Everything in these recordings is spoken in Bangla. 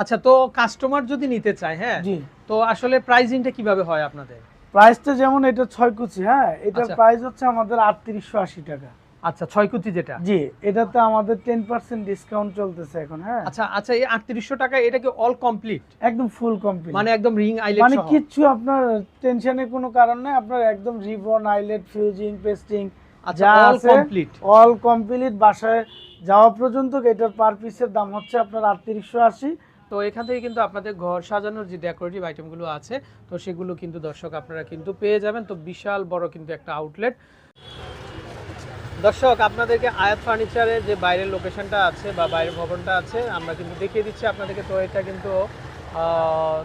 আচ্ছা তো কাস্টমার যদি নিতে চায় হ্যাঁ? তো আসলে প্রাইজিংটা কীভাবে হয় আপনাদের? প্রাইসটা যেমন এটা ছয় কুচি হ্যাঁ? এটার আচ্ছা। প্রাইস হচ্ছে আমাদের আটত্রিশশো আশি টাকা। আচ্ছা ছয় কুচি যেটা? জি এটাতে আমাদের টেন পার্সেন্ট ডিসকাউন্ট চলতেছে এখন হ্যাঁ? আচ্ছা আচ্ছা এই আটত্রিশশো টাকা এটা কি অল কমপ্লিট একদম ফুল কমপ্লিট মানে একদম রিং আইলেট মানে কিচ্ছু আপনার টেনশনের কোনো কারণ নাই আপনার একদম রিবন আইলেট ফিউজিং পেস্টিং আচ্ছা যা অল আছে, কমপ্লিট অল কমপ্লিট বাসায় যাওয়া পর্যন্ত এটার পার পিসের দাম হচ্ছে আপনার আটত্রিশশো আশি। তো এখান থেকে কিন্তু আপনাদের ঘর সাজানোর যে ডেকোরেটিভ আইটেমগুলো আছে তো সেগুলো কিন্তু দর্শক আপনারা কিন্তু পেয়ে যাবেন। তো বিশাল বড় কিন্তু একটা আউটলেট দর্শক আপনাদেরকে আয়াত ফার্নিচারের যে বাইরের লোকেশনটা আছে বা বাইরের ভবনটা আছে আমরা কিন্তু দেখিয়ে দিচ্ছি আপনাদেরকে। তো এটা কিন্তু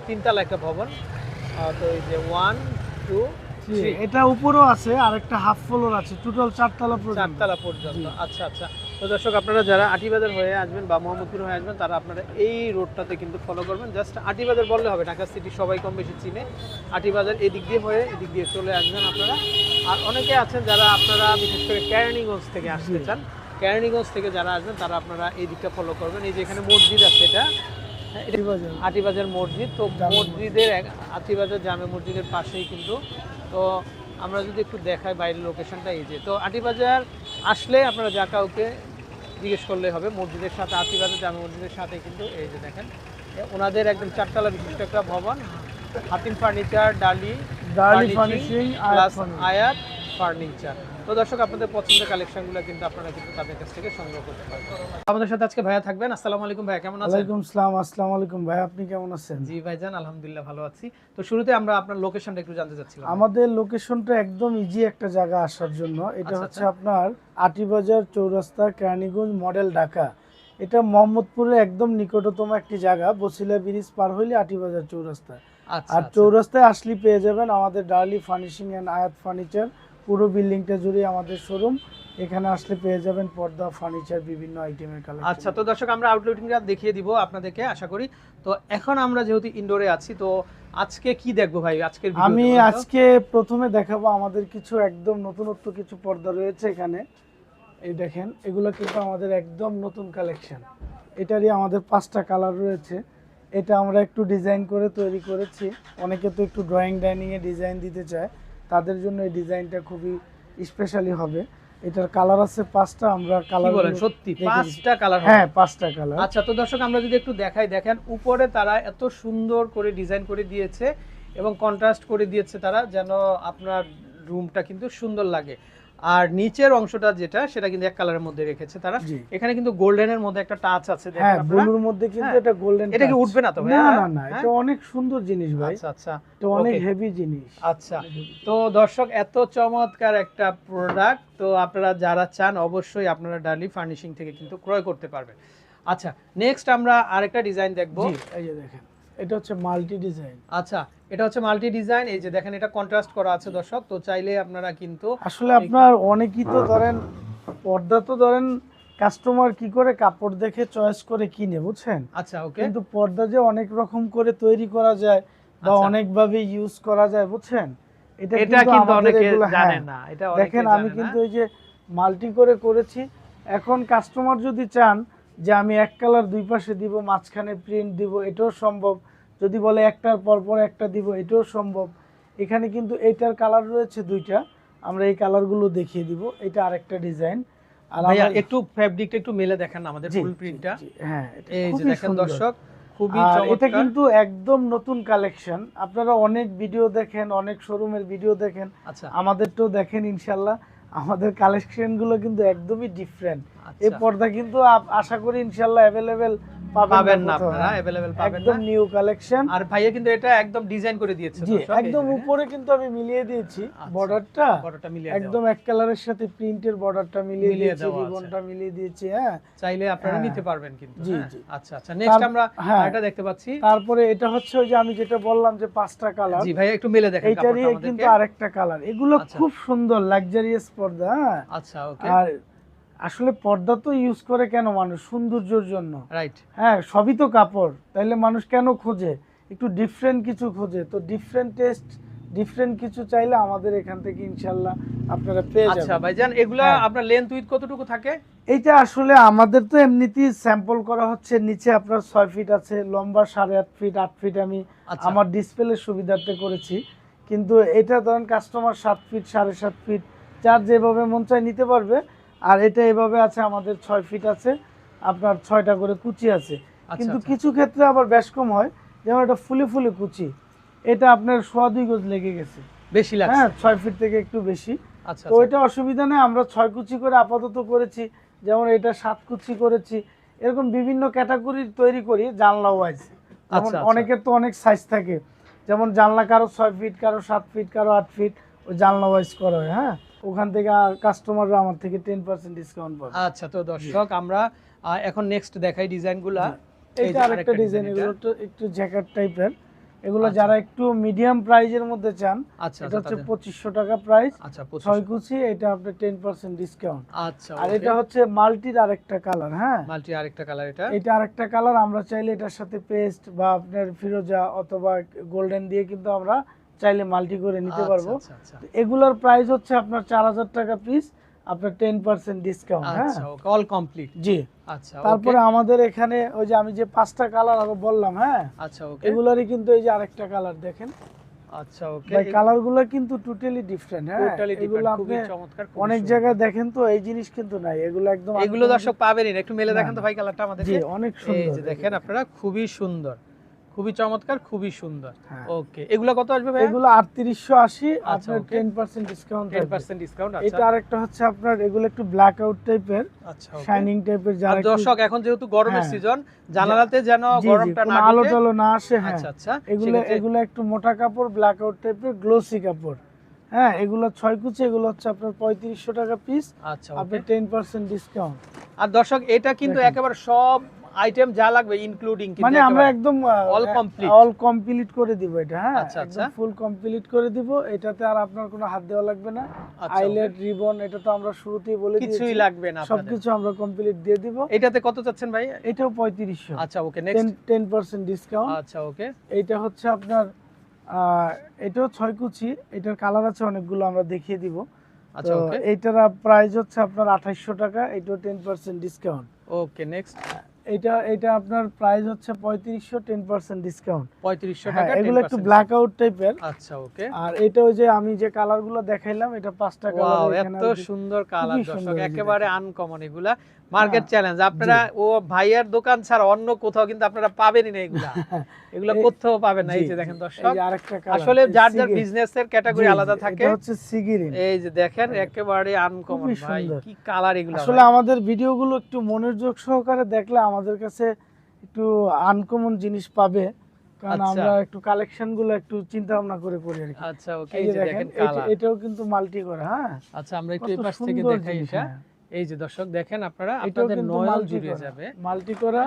তিনতলা একটা ভবন। তো এই যে ওয়ান টু এটা উপরও আছে আর একটা হাফ ফ্লোর আছে টোটাল চারতলা পর্যন্ত। চারতলা পর্যন্ত। আচ্ছা আচ্ছা। তো দর্শক আপনারা যারা আটিবাজার হয়ে আসবেন বা মোহাম্মদপুর হয়ে আসবেন তারা আপনারা এই রোডটাতে কিন্তু ফলো করবেন। জাস্ট আটিবাজার বললে হবে ঢাকা সিটি সবাই কম বেশি চিনে। আটিবাজার এদিক দিয়ে হয়ে এদিক দিয়ে চলে আসবেন আপনারা। আর অনেকে আছেন যারা আপনারা বিশেষ করে ক্যারানিগঞ্জ থেকে আসতে চান। ক্যারানিগঞ্জ থেকে যারা আসবেন তারা আপনারা এই দিকটা ফলো করবেন। এই যে এখানে মসজিদ আছে এটা। এটা বাজার। আটিবাজার মসজিদ তো মসজিদের আটিবাজার জামে মসজিদের পাশেই কিন্তু। তো আমরা যদি একটু দেখাই বাইরের লোকেশনটা এই যে। তো আটিবাজার আসলে আপনারা যা কাউকে জিজ্ঞেস করলে হবে মসজিদের সাথে আটিবাজার জামে মসজিদের সাথে কিন্তু এই যে দেখেন ওনাদের একদম চারতলা বিশিষ্ট একটা ভবন Hatim furniture Darly furnishing. Ayat. Furniture. তো দর্শক আপনাদের পছন্দের কালেকশনগুলো কিন্তু আপনারা কিন্তু তাদের কাছ থেকে সংগ্রহ করতে পারবেন। আমাদের সাথে আজকে ভাইয়া থাকবেন। আসসালামু আলাইকুম ভাইয়া কেমন আছেন? ওয়ালাইকুম সালাম আসসালামু আলাইকুম। ভাই আপনি কেমন আছেন? জি ভাইজান আলহামদুলিল্লাহ ভালো আছি। তো শুরুতে আমরা আপনার লোকেশনটা একটু জানতে চাচ্ছিলাম। আমাদের লোকেশনটা একদম ইজি একটা জায়গা আসার জন্য। এটা আচ্ছা, হচ্ছে আচ্ছা। আপনার আটিবাজার চৌরাস্তা কেরানীগঞ্জ মডেল ঢাকা। এটা মোহাম্মদপুরের একদম নিকটতম একটি জায়গা বসিলা ব্রিজ পার হইলে আটিবাজার চৌরাস্তা। আচ্ছা আর। চৌরাস্তায় আসলে পেয়ে যাবেন আমাদের Darly furnishing and Ayat furniture. পুরো বিল্ডিংটা জুড়ে আমাদের শোরুম এখানে আসলে পেয়ে যাবেন পর্দা ফার্নিচার বিভিন্ন আইটেমের কালেকশন আচ্ছা তো দর্শক আমরা আউটলেটিংটা দেখিয়ে দিব আপনাদেরকে আশা করি। তো এখন আমরা যেহেতু ইনডোরে আছি তো আজকে কি দেখব ভাই? আজকের আমি আজকে প্রথমে দেখাবো আমাদের কিছু একদম নতুনত্ব কিছু পর্দা রয়েছে এখানে। এই দেখেন এগুলো কিন্তু আমাদের একদম নতুন কালেকশন এটারই আমাদের পাঁচটা কালার রয়েছে। এটা আমরা একটু ডিজাইন করে তৈরি করেছি। অনেকে তো একটু ড্রয়িং ডাইনিংয়ে ডিজাইন দিতে চায়। তাদের জন্য এই ডিজাইনটা খুবই স্পেশালি হবে। এটার কালার আছে পাঁচটা আমরা কালার বলেন? সত্যি? পাঁচটা কালার হ্যাঁ পাঁচটা কালার আচ্ছা তো দর্শক আমরা যদি একটু দেখাই দেখেন উপরে তারা এত সুন্দর করে ডিজাইন করে দিয়েছে এবং কন্ট্রাস্ট করে দিয়েছে তারা যেন আপনার রুমটা কিন্তু সুন্দর লাগে। আর নিচের অংশটা যেটা সেটা কিন্তু এক কালারের মধ্যে রেখেছে তারা। এখানে কিন্তু গোল্ডেনের মধ্যে একটা টাচ আছে দেখেন হ্যাঁ ব্লুর মধ্যে কিন্তু হ্যাঁ। এটা গোল্ডেন এটা কি উঠবে না তো না না না হ্যাঁ? এটা অনেক সুন্দর জিনিস ভাই। আচ্ছা আচ্ছা এটা অনেক হেভি জিনিস। আচ্ছা তো দর্শক এত চমৎকার একটা প্রোডাক্ট তো আপনারা যারা চান অবশ্যই আপনারা ডালি ফার্নিশিং থেকে কিন্তু ক্রয় করতে পারবেন। আচ্ছা নেক্সট আমরা আরেকটা ডিজাইন দেখব। এই যে দেখেন এটা হচ্ছে মাল্টি ডিজাইন আচ্ছা এটা হচ্ছে মাল্টি ডিজাইন এই যে দেখেন এটা কন্ট্রাস্ট করা আছে দর্শক তো চাইলে আপনারা কিন্তু আসলে আপনার অনেকই তো ধরেন পর্দা তো ধরেন কাস্টমার কি করে কাপড় দেখে চয়েস করে কিনে বুঝছেন? আচ্ছা ওকে কিন্তু পর্দা যে অনেক রকম করে তৈরি করা যায় বা আচ্ছা। অনেকভাবে ইউজ করা যায় বুঝছেন? এটা কিন্তু অনেকে জানে হ্যাঁ। না এটা অনেকে দেখেন আমি কিন্তু এই যে মাল্টি করে করেছি। এখন কাস্টমার যদি চান যে আমি এক কালার দুই পাশে দিব মাঝখানে প্রিন্ট দিব এটাও সম্ভব। যদি বলে একটার পর পর একটা দিব এটাও সম্ভব। এখানে কিন্তু এইটার কালার রয়েছে দুইটা। আমরা এই কালারগুলো দেখিয়ে দিব। এটা আরেকটা ডিজাইন আর ভাইয়া আমার- একটু ফ্যাব্রিকটা একটু মেলে দেখেন আমাদের জি, ফুল প্রিন্টটা হ্যাঁ এই যে দেখেন দর্শক খুবই এটা কিন্তু একদম নতুন কালেকশন আপনারা অনেক ভিডিও দেখেন অনেক শোরুমের ভিডিও দেখেন। আচ্ছা। আমাদেরটাও দেখেন ইনশাল্লাহ আমাদের কালেকশন গুলো কিন্তু একদমই ডিফারেন্ট এই আচ্ছা পর্দা কিন্তু আপ- আশা করি ইনশাল্লাহ অ্যাভেলেবেল পাবেন পাবেন না না কোথাও, আপনারা হ্যাঁ। अवेलेबल পাবেন একদম না নিউ কালেকশন আর ভাইয়া কিন্তু এটা একদম ডিজাইন করে দিয়েছে জি দর্শক, এই একদম যে, উপরে কিন্তু আমি মিলিয়ে দিয়েছি আচ্ছা, বর্ডারটা বড়টা মিলিয়ে একদম এক কালারের সাথে প্রিন্টের বর্ডারটা মিলিয়ে মিলিয়ে দিয়েছি দেওয়া আছে। রিবনটা মিলিয়ে দিয়েছি হ্যাঁ দেওয়া। চাইলে আপনারা হ্যাঁ। নিতে পারবেন কিন্তু জি, হ্যাঁ? জি। আচ্ছা আচ্ছা নেক্সট তার- আমরা হ্যাঁ। এটা দেখতে পাচ্ছি তারপরে এটা হচ্ছে ওই যে আমি যেটা বললাম যে পাঁচটা কালার জি ভাইয়া একটু মেলে দেখেন এইটারই কাপড়টা কিন্তু আমাদেরকে আরেকটা কালার এগুলো আচ্ছা। খুব সুন্দর লাক্সারিয়াস পর্দা হ্যাঁ? আচ্ছা ওকে। আর আসলে পর্দা তো ইউজ করে কেন মানুষ? সৌন্দর্যের জন্য। রাইট হ্যাঁ সবই তো কাপড়। তাইলে মানুষ কেন খোঁজে? একটু ডিফারেন্ট কিছু খোঁজে। তো ডিফারেন্ট টেস্ট ডিফারেন্ট কিছু চাইলে আমাদের এখান থেকে ইনশাল্লাহ আপনারা পেয়ে আচ্ছা যাবেন। ভাইজান এগুলা হ্যাঁ। আপনার লেন্থ উইথ কতটুকু থাকে? এইটা আসলে আমাদের তো এমনিতেই স্যাম্পল করা হচ্ছে। নিচে আপনার ছয় ফিট আছে লম্বা সাড়ে আট ফিট আট ফিট আমি আচ্ছা। আমার ডিসপ্লে সুবিধার্থে করেছি। কিন্তু এটা ধরেন কাস্টমার সাত ফিট সাড়ে সাত ফিট যার যেভাবে মন চায় নিতে পারবে আর এটা এভাবে আছে আমাদের ছয় ফিট আছে আপনার ছয়টা করে কুচি আছে। আচ্ছা, কিন্তু আচ্ছা। কিছু ক্ষেত্রে আবার বেশ কম হয় যেমন এটা ফুলে ফুলে কুচি এটা আপনার সোয়া দুই গজ লেগে গেছে। বেশি লাগছে? হ্যাঁ ছয় ফিট থেকে একটু বেশি। আচ্ছা তো ওইটা অসুবিধা নেই আমরা ছয় কুচি করে আপাতত করেছি যেমন এটা সাত কুচি করেছি। এরকম বিভিন্ন ক্যাটাগরি তৈরি করি জানলা ওয়াইজ আচ্ছা, আচ্ছা। অনেকের তো অনেক সাইজ থাকে। যেমন জানলা কারও ছয় ফিট কারও সাত ফিট কারও আট ফিট ওই জানলা ওয়াইজ করা হয় হ্যাঁ? ওখান থেকে কাস্টমাররা আমার থেকে টেন পার্সেন্ট ডিসকাউন্ট পাবে। আচ্ছা তো দর্শক আমরা এখন নেক্সট দেখাই ডিজাইনগুলা। এই এইটা আরেকটা ডিজাইন এগুলো। তো একটু জ্যাকেট টাইপের এগুলো আচ্ছা। যারা একটু মিডিয়াম প্রাইজের মধ্যে চান আচ্ছা এটা আচ্ছা হচ্ছে তাদের- পঁচিশশো টাকা প্রাইস আচ্ছা ছয় কুচি এটা টেন পার্সেন্ট ডিসকাউন্ট আচ্ছা আর এটা হচ্ছে মাল্টির আরেকটা কালার হ্যাঁ? মাল্টি আরেকটা কালার এটা? এটা আরেকটা কালার আমরা চাইলে এটার সাথে পেস্ট বা আপনার ফিরোজা অথবা গোল্ডেন দিয়ে কিন্তু আমরা চাইলে মাল্টি করে নিতে আচ্ছা, পারব। আচ্ছা আচ্ছা। এগুলোর প্রাইস হচ্ছে আপনার চার হাজার টাকা পিস আপনার টেন পার্সেন্ট ডিসকাউন্ট হ্যাঁ? অল কমপ্লিট জি। আচ্ছা তারপরে আমাদের এখানে ওই যে আমি যে পাঁচটা কালার আরও বললাম হ্যাঁ? আচ্ছা ওকে এগুলারই কিন্তু এই যে আরেকটা কালার দেখেন। আচ্ছা ওকে ভাই কালারগুলো কিন্তু টোটালি ডিফারেন্ট হ্যাঁ? টোটালি এগুলো আপনি চমৎকার অনেক জায়গায় দেখেন তো এই জিনিস কিন্তু নাই এগুলো একদম এগুলো দর্শক পাবেনই না একটু মেলে দেখেন তো ভাই কালারটা আমাদের জি অনেক সুন্দর এই যে দেখেন আপনারা খুবই সুন্দর। খুবই চমৎকার খুবই সুন্দর। হ্যাঁ। ওকে এগুলো কত আসবে ভাই এগুলো আটত্রিশশো আশি আচ্ছা, আপনার okay. Ten percent discount 10% discount আচ্ছা। এটা আরেকটা হচ্ছে আপনার এগুলো একটু ব্ল্যাক আউট টাইপের আচ্ছা শাইনিং টাইপের যারা একটু- দর্শক এখন যেহেতু গরমের হ্যাঁ। সিজন জানালাতে যেন গরমটা না আলো টালো না আসে হ্যাঁ। আচ্ছা আচ্ছা এগুলো এগুলো একটু মোটা কাপড় ব্ল্যাক আউট টাইপের গ্লোসি কাপড়। হ্যাঁ এগুলো ছয় কুচি এগুলো হচ্ছে আপনার পঁয়ত্রিশশো টাকা পিস আচ্ছা আপনি। টেন পার্সেন্ট ডিসকাউন্ট আর দর্শক এটা কিন্তু একেবারে সব আইটেম যা লাগবে ইনক্লুডিং মানে আমরা একদম all complete। অল কমপ্লিট করে দিব এটা হ্যাঁ? আচ্ছা, আচ্ছা। ফুল কমপ্লিট করে দিব। এটাতে আর আপনার কোনো হাত দেওয়া লাগবে না। আচ্ছা, আইলেট রিবন এটা তো আমরা শুরুতেই বলে দিয়েছি। কিছুই লাগবে না আপনাদের। সবকিছু আমরা কমপ্লিট দিয়ে দিব। এটাতে কত চাচ্ছেন ভাই? এটাও পঁয়ত্রিশশো। আচ্ছা okay next ten percent discount আচ্ছা ওকে এটা হচ্ছে আপনার এটাও ছয় কুচি। এটার কালার আছে অনেকগুলো আমরা দেখিয়ে দিব। আচ্ছা ওকে এইটার প্রাইস হচ্ছে আপনার আঠাইশশো টাকা। এটাও ten percent discount okay next এটা এটা আপনার প্রাইস হচ্ছে পঁয়ত্রিশশো টেন পার্সেন্ট ডিসকাউন্ট পঁয়ত্রিশশো হ্যাঁ টাকা এগুলো একটু ব্ল্যাক আউট টাইপের আচ্ছা ওকে আর এটা ওই যে আমি যে কালারগুলো দেখাইলাম এটা পাঁচটা ওয়াও কালার এত সুন্দর কালার দর্শক একেবারে আনকমন এগুলা। মার্কেট চ্যালেঞ্জ আপনারা ও ভাইয়ার দোকান ছাড়া অন্য কোথাও কিন্তু আপনারা পাবেনই না এগুলা। এগুলো কোথাও পাবেন না। এই যে দেখেন দর্শক আসলে যার যার বিজনেস এর ক্যাটাগরি আলাদা থাকে এটা হচ্ছে সিগিরিন এই যে দেখেন একেবারে আনকমন ভাই কি কালার এগুলো আসলে আমাদের ভিডিওগুলো একটু মনোযোগ সহকারে দেখলে আমাদের কাছে একটু আনকমন জিনিস পাবে কারণ আচ্ছা। আমরা একটু কালেকশনগুলো একটু চিন্তা ভাবনা করে করি আর কি। আচ্ছা ওকে এই যে দেখেন এটাও কিন্তু মাল্টি করা হ্যাঁ। আচ্ছা আমরা একটু এই পাশ থেকে দেখাই এটা। হ্যাঁ। এই যে দর্শক দেখেন আপনারা আপনাদের মাল্টি জুড়ে যাবে। মাল্টি করা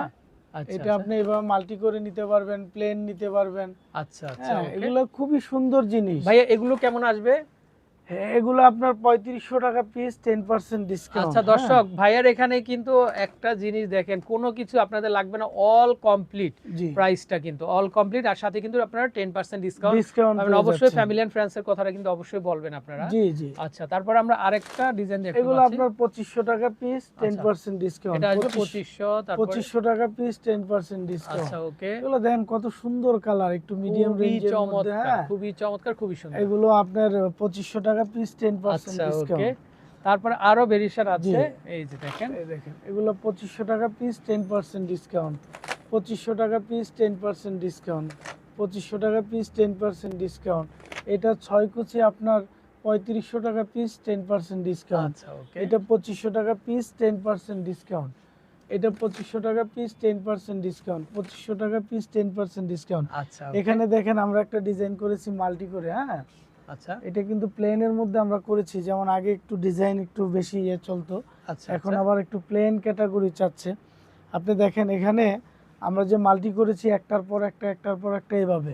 আচ্ছা এটা আপনি এভাবে মাল্টি করে নিতে পারবেন প্লেন নিতে পারবেন। আচ্ছা আচ্ছা হ্যাঁ এগুলো খুবই সুন্দর জিনিস। ভাইয়া এগুলো কেমন আসবে? এগুলো আপনার পঁয়ত্রিশশো টাকা পিস টেন পার্সেন্ট ডিসকাউন্ট আচ্ছা দর্শক ভাইয়ার এখানে কিন্তু একটা জিনিস দেখেন কোনো কিছু আপনাদের লাগবে না অল কমপ্লিট প্রাইসটা কিন্তু অল কমপ্লিট আর সাথে কিন্তু আপনারা টেন পার্সেন্ট ডিসকাউন্ট ডিসকাউন্ট অবশ্যই ফ্যামিলি এন্ড ফ্রেন্ডস এর কথাটা কিন্তু অবশ্যই বলবেন আপনারা। জি জি। আচ্ছা তারপর আমরা আরেকটা ডিজাইন দেখতে এগুলো আপনার পঁচিশশো টাকা পিস টেন। পার্সেন্ট ডিসকাউন্ট এটা আসবে পঁচিশশো তারপর পঁচিশশো টাকা পিস টেন পার্সেন্ট ডিসকাউন্ট আচ্ছা ওকে। এগুলো দেখেন কত সুন্দর কালার একটু মিডিয়াম রেঞ্জের মধ্যে হ্যাঁ। খুবই চমৎকার খুবই সুন্দর। এগুলো আপনার পঁচিশশো টাকা পিস আচ্ছা ডিসকাউন্ট তারপর আরও ভেরিয়েশন আছে। এই যে দেখেন। এই দেখেন এগুলো টাকা পিস টেন পার্সেন্ট ডিসকাউন্ট পঁচিশশো টাকা পিস টেন পার্সেন্ট ডিসকাউন্ট পঁচিশশো টাকা পিস টেন পার্সেন্ট ডিসকাউন্ট এটা কুচি আপনার পঁয়ত্রিশশো টাকা পিস টেন পার্সেন্ট ডিসকাউন্ট এটা পঁচিশশো টাকা পিস টেন পার্সেন্ট ডিসকাউন্ট এটা পঁচিশশো টাকা পিস টেন পার্সেন্ট ডিসকাউন্ট পঁচিশশো টাকা পিস টেন পার্সেন্ট ডিসকাউন্ট আচ্ছা এখানে দেখেন আমরা একটা ডিজাইন করেছি মাল্টি করে হ্যাঁ? আচ্ছা। এটা কিন্তু প্লেনের মধ্যে আমরা করেছি যেমন আগে একটু ডিজাইন একটু বেশি ইয়ে চলতো। আচ্ছা এখন আচ্ছা। আবার একটু প্লেন ক্যাটাগরি চাচ্ছে। আপনি দেখেন এখানে আমরা যে মাল্টি করেছি একটার পর একটা একটার পর একটা এইভাবে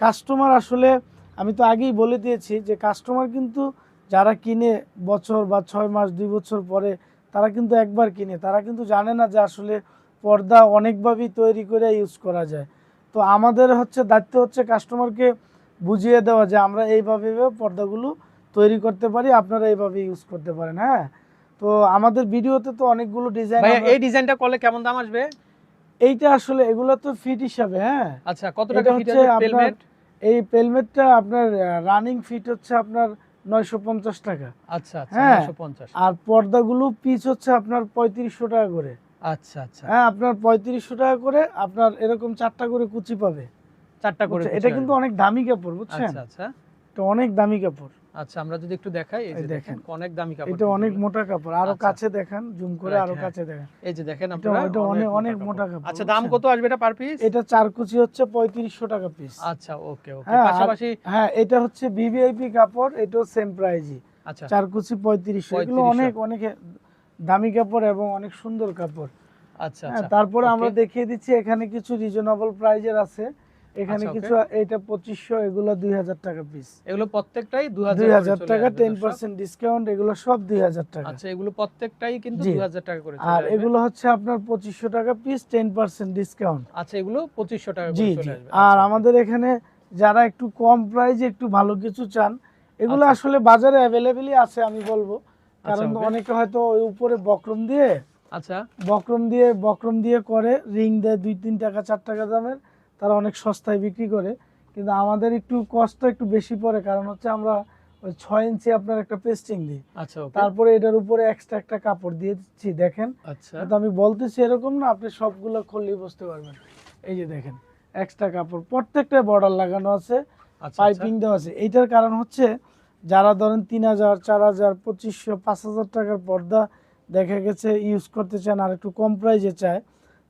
কাস্টমার আসলে আমি তো আগেই বলে দিয়েছি যে কাস্টমার কিন্তু যারা কিনে বছর বা ছয় মাস দুই বছর পরে তারা কিন্তু একবার কিনে। তারা কিন্তু জানে না যে আসলে পর্দা অনেকভাবেই তৈরি করে ইউজ করা যায়। তো আমাদের হচ্ছে দায়িত্ব হচ্ছে কাস্টমারকে বুঝিয়ে দেওয়া যে আমরা এইভাবে পর্দাগুলো তৈরি করতে পারি আপনারা এইভাবে ইউজ করতে পারেন হ্যাঁ? তো আমাদের ভিডিওতে তো অনেকগুলো ডিজাইন এই ডিজাইনটা করলে কেমন দাম আসবে? এইটা আসলে এগুলো তো ফিট হিসাবে হ্যাঁ? আচ্ছা কত টাকা ফিট আছে পেলমেট এই পেলমেটটা আপনার রানিং ফিট হচ্ছে আপনার নয়শো পঞ্চাশ টাকা আচ্ছা আচ্ছা হ্যাঁ। 950 আর পর্দাগুলো পিস হচ্ছে আপনার পঁয়ত্রিশশো টাকা করে। আচ্ছা আচ্ছা। হ্যাঁ আপনার পঁয়ত্রিশশো টাকা করে আপনার এরকম চারটা করে কুচি পাবে। চারটা করে এটা কুচি কিন্তু। অনেক দামি কাপড় বুঝছেন? আচ্ছা। আচ্ছা এটা অনেক দামি কাপড়। আচ্ছা আমরা যদি একটু দেখাই এই যে দেখেন। অনেক দামি কাপড় এটা অনেক মোটা কাপড় আরও আচ্ছা। কাছে দেখান জুম করে আরও হ্যাঁ। কাছে দেখান। এই যে দেখেন আপনারা এটা অনেক অনেক মোটা কাপড়। আচ্ছা দাম কত আসবে এটা পার পিস এটা চার কুচি হচ্ছে পঁয়ত্রিশশো টাকা পিস আচ্ছা ওকে ওকে। হ্যাঁ, পাশাপাশি হ্যাঁ এটা হচ্ছে ভিভিআইপি কাপড় এটাও সেম প্রাইজই আচ্ছা। চার কুচি পঁয়ত্রিশশো এগুলো অনেক অনেক দামি কাপড় এবং অনেক সুন্দর কাপড়। আচ্ছা হ্যাঁ আচ্ছা তারপরে আমরা দেখিয়ে দিচ্ছি এখানে কিছু রিজনেবল প্রাইজের আছে। এখানে আচ্ছা, কিছু এটা পঁচিশশো এগুলো দুই হাজার টাকা পিস এগুলো প্রত্যেকটাই 2000 দুই হাজার টাকা টেন। পার্সেন্ট ডিসকাউন্ট এগুলো সব দুই হাজার টাকা। আচ্ছা এগুলো প্রত্যেকটাই কিন্তু জি। 2000 টাকা করে আর এগুলো হচ্ছে আপনার পঁচিশশো টাকা পিস টেন পার্সেন্ট ডিসকাউন্ট আচ্ছা এগুলো 2500 টাকা জি করে চলে আসবে। আর আচ্ছা, আমাদের এখানে যারা একটু কম প্রাইজে একটু ভালো কিছু চান এগুলো আচ্ছা। আসলে বাজারে অ্যাভেলেবেলই আছে আমি বলব। কারণ. অনেকে হয়তো ওই উপরে বক্রম দিয়ে আচ্ছা। বক্রম দিয়ে বক্রম দিয়ে করে রিং দেয় দুই তিন টাকা চার টাকা দামের। তারা অনেক সস্তায় বিক্রি করে কিন্তু আমাদের একটু কষ্ট একটু বেশি পড়ে কারণ হচ্ছে আমরা ওই ছয় ইঞ্চি আপনার একটা পেস্টিং দিই। আচ্ছা তারপরে এটার উপরে এক্সট্রা একটা কাপড় দিয়ে দিচ্ছি দেখেন। আচ্ছা। তো আমি বলতেছি এরকম না আপনি সবগুলো খুললেই বুঝতে পারবেন। এই যে দেখেন এক্সট্রা কাপড় প্রত্যেকটা বর্ডার লাগানো আছে আচ্ছা পাইপিং দেওয়া আছে। এইটার কারণ হচ্ছে যারা ধরেন তিন হাজার চার হাজার পঁচিশশো পাঁচ হাজার টাকার পর্দা দেখা গেছে ইউজ করতে চান আর একটু কম প্রাইজে চায়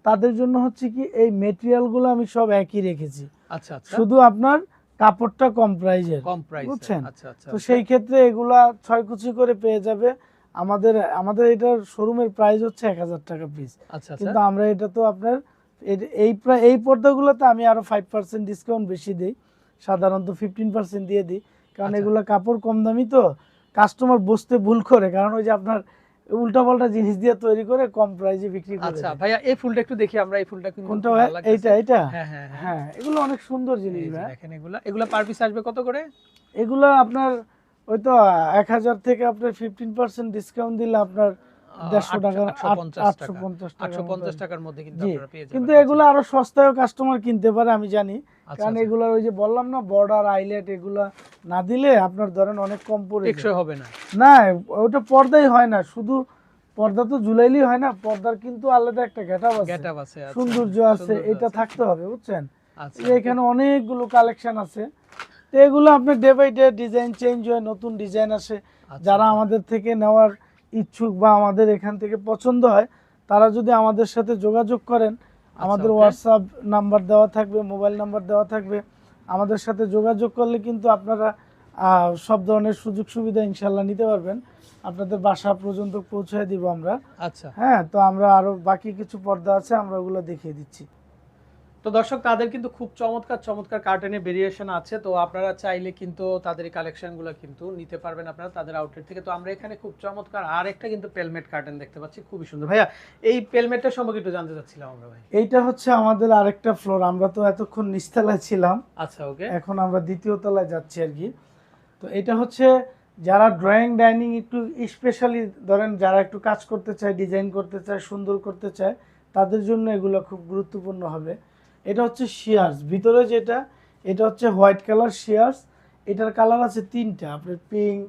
তাদের জন্য হচ্ছে কি এই মেটেরিয়ালগুলো আমি সব একই রেখেছি। আচ্ছা আচ্ছা। শুধু আপনার কাপড়টা কম প্রাইজের কম প্রাইস বুঝছেন? আচ্ছা আচ্ছা তো সেই ক্ষেত্রে এগুলা ছয় কুচি করে পেয়ে যাবে। আমাদের আমাদের এটার শোরুমের প্রাইস হচ্ছে এক হাজার টাকা পিস আচ্ছা আচ্ছা। কিন্তু আমরা এটা তো আপনার এই এই পর্দাগুলোতে আমি আরও ফাইভ পার্সেন্ট ডিসকাউন্ট বেশি দিই। সাধারণত ফিফটিন পার্সেন্ট দিয়ে দিই। কারণ। এগুলো কাপড় কম দামি তো। কাস্টমার বুঝতে ভুল করে। কারণ ওই যে আপনার উল্টাপাল্টা জিনিস দিয়ে তৈরি করে কম প্রাইসে বিক্রি করে আচ্ছা ভাইয়া এই ফুলটা একটু দেখি আমরা এই ফুলটা কিন্তু কোনটা? এইটা এইটা? হ্যাঁ হ্যাঁ হ্যাঁ। হ্যাঁ এগুলো অনেক সুন্দর জিনিস ভাই দেখেন এগুলা। এগুলা পার পিস আসবে কত করে? এগুলো আপনার ওই তো এক হাজার থেকে আপনার ফিফটিন পার্সেন্ট ডিসকাউন্ট দিলে আপনার দেড়শো টাকা। আটশো পঞ্চাশ। টাকার মধ্যে কিন্তু আপনারা পেয়ে যাবেন। কিন্তু আচ্ছা, এগুলো আরও সস্তায় কাস্টমার কিনতে পারে আমি জানি। আচ্ছা, কারণ আচ্ছা। এগুলোর ওই যে বললাম না বর্ডার আইলেট এগুলা না দিলে আপনার ধরেন অনেক কম পড়ে টেকসই হবে না। না ওটা পর্দাই হয় না শুধু পর্দা তো ঝুলাইলেই হয় না পর্দার কিন্তু আলাদা একটা গেটাপ আছে। গেটআপ আছে আচ্ছা, সৌন্দর্য আছে এটা থাকতে হবে বুঝছেন? আচ্ছা। এখানে অনেকগুলো কালেকশন আছে। তো এগুলো আপনার day by day design change হয় নতুন ডিজাইন আসে। আচ্ছা, যারা। আমাদের থেকে নেওয়ার ইচ্ছুক বা আমাদের এখান থেকে পছন্দ হয় তারা যদি আমাদের সাথে যোগাযোগ করেন আমাদের হোয়াটসঅ্যাপ নাম্বার দেওয়া থাকবে মোবাইল নাম্বার দেওয়া থাকবে আমাদের সাথে যোগাযোগ করলে কিন্তু আপনারা সব ধরনের সুযোগ সুবিধা ইনশাল্লাহ নিতে পারবেন। আপনাদের বাসা পর্যন্ত পৌঁছে দিব আমরা। আচ্ছা। হ্যাঁ তো আমরা আরও বাকি কিছু পর্দা আছে আমরা ওগুলো দেখিয়ে দিচ্ছি। তো দর্শক তাদের কিন্তু খুব চমৎকার চমৎকার কার্টনের ভেরিয়েশন আছে। তো আপনারা চাইলে কিন্তু তাদের এই কালেকশনগুলো কিন্তু নিতে পারবেন আপনারা তাদের আউটলেট থেকে। তো আমরা এখানে খুব চমৎকার আর একটা কিন্তু পেলমেট কার্টেন দেখতে পাচ্ছি। খুবই সুন্দর। ভাইয়া এই পেলমেটটা সম্পর্কে একটু জানতে চাচ্ছিলাম আমরা ভাই। এইটা হচ্ছে আমাদের আরেকটা ফ্লোর আমরা তো এতক্ষণ নিচতলায় ছিলাম। আচ্ছা ওকে এখন আমরা দ্বিতীয় তলায় যাচ্ছি আর কি। তো এটা হচ্ছে যারা ড্রয়িং ডাইনিং একটু স্পেশালি ধরেন যারা একটু কাজ করতে চায় ডিজাইন করতে চায় সুন্দর করতে চায় তাদের জন্য এগুলো খুব গুরুত্বপূর্ণ হবে। এটা হচ্ছে শিয়ার্স ভিতরে যেটা এটা হচ্ছে হোয়াইট কালার শিয়ার্স এটার কালার আছে তিনটা আপনার পিঙ্ক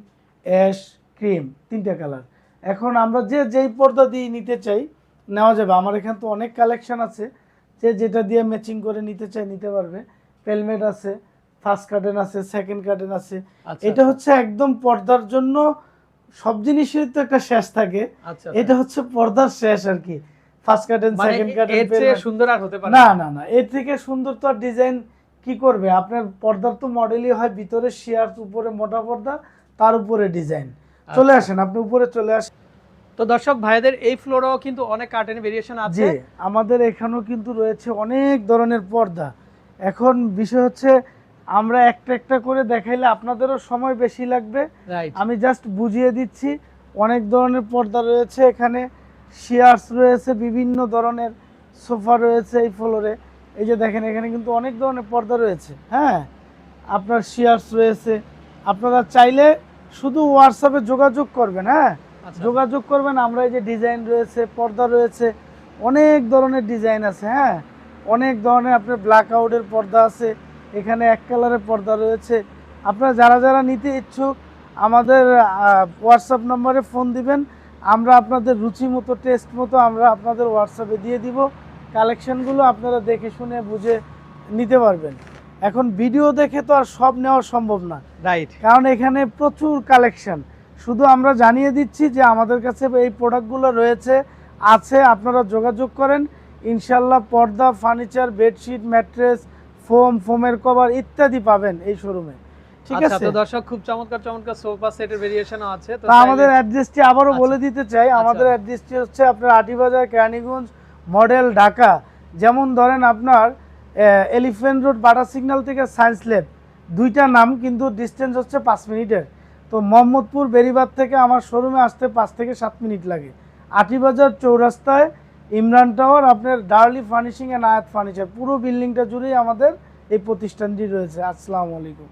অ্যাশ ক্রিম তিনটা কালার এখন আমরা যে যেই পর্দা দিয়ে নিতে চাই নেওয়া যাবে। আমার এখানে তো অনেক কালেকশন আছে। যে যেটা দিয়ে ম্যাচিং করে নিতে চাই নিতে পারবে। পেলমেট আছে ফার্স্ট কার্টেন আছে সেকেন্ড কার্টেন আছে। আচ্ছা এটা হচ্ছে একদম পর্দার জন্য সব জিনিসের তো একটা শেষ থাকে। আচ্ছা। এটা হচ্ছে পর্দার শেষ আর কি। ফার্স্ট কার্টেন মানে সেকেন্ড কার্টেন এর চেয়ে সুন্দর আর হতে পারে না না। না এর থেকে সুন্দর তো আর ডিজাইন কি করবে? আপনার পর্দার তো মডেলই হয় ভিতরে শেয়ার উপরে মোটা পর্দা তার উপরে ডিজাইন চলে আচ্ছা। আসেন আপনি উপরে চলে আসেন তো দর্শক ভাইদের এই ফ্লোরেও কিন্তু অনেক কার্টনের ভেরিয়েশন আছে। আমাদের এখানেও কিন্তু রয়েছে অনেক ধরনের পর্দা। এখন বিষয় হচ্ছে আমরা একটা একটা করে দেখাইলে আপনাদেরও সময় বেশি লাগবে। আমি জাস্ট বুঝিয়ে দিচ্ছি অনেক ধরনের পর্দা রয়েছে এখানে। শিয়ার্স রয়েছে বিভিন্ন ধরনের সোফা রয়েছে এই ফ্লোরে এই যে দেখেন এখানে কিন্তু অনেক ধরনের পর্দা রয়েছে হ্যাঁ? আপনার শেয়ার্স রয়েছে। আপনারা চাইলে শুধু হোয়াটসঅ্যাপে যোগাযোগ করবেন হ্যাঁ? আচ্ছা। যোগাযোগ করবেন আমরা এই যে ডিজাইন রয়েছে পর্দা রয়েছে অনেক ধরনের ডিজাইন আছে হ্যাঁ? অনেক ধরনের আপনার ব্ল্যাক আউটের পর্দা আছে এখানে এক কালারের পর্দা রয়েছে। আপনারা যারা যারা নিতে ইচ্ছুক আমাদের হোয়াটসঅ্যাপ নম্বরে ফোন দিবেন। আমরা আপনাদের রুচি মতো টেস্ট মতো আমরা আপনাদের হোয়াটসঅ্যাপে দিয়ে দিব। কালেকশানগুলো আপনারা দেখে শুনে বুঝে নিতে পারবেন। এখন ভিডিও দেখে তো আর সব নেওয়া সম্ভব না। রাইট কারণ এখানে প্রচুর কালেকশন শুধু আমরা জানিয়ে দিচ্ছি যে আমাদের কাছে এই প্রোডাক্টগুলো রয়েছে আছে আপনারা যোগাযোগ করেন। ইনশাল্লাহ পর্দা ফার্নিচার বেডশিট ম্যাট্রেস ফোম ফোমের কভার ইত্যাদি পাবেন এই শোরুমে ঠিক আচ্ছা আছে। তো দর্শক খুব চমৎকার চমৎকার সোফা সেটের ভেরিয়েশনও আছে। তো আমাদের অ্যাড্রেসটি আবারও আচ্ছা। বলে দিতে চাই। আমাদের অ্যাড্রেসটি হচ্ছে আপনার আটিবাজার কেরানীগঞ্জ মডেল ঢাকা। যেমন ধরেন আপনার এলিফেন্ট রোড বাটা সিগন্যাল থেকে সায়েন্স ল্যাব দুইটা নাম কিন্তু ডিস্টেন্স হচ্ছে পাঁচ মিনিটের। তো মোহাম্মদপুর বেরিবাদ থেকে আমার শোরুমে আসতে পাঁচ থেকে সাত মিনিট লাগে। আটিবাজার চৌরাস্তায় ইমরান টাওয়ার আপনার Darly furnishing and Ayat furniture পুরো বিল্ডিংটা জুড়েই আমাদের এই প্রতিষ্ঠানটি রয়েছে। আসসালামু আলাইকুম।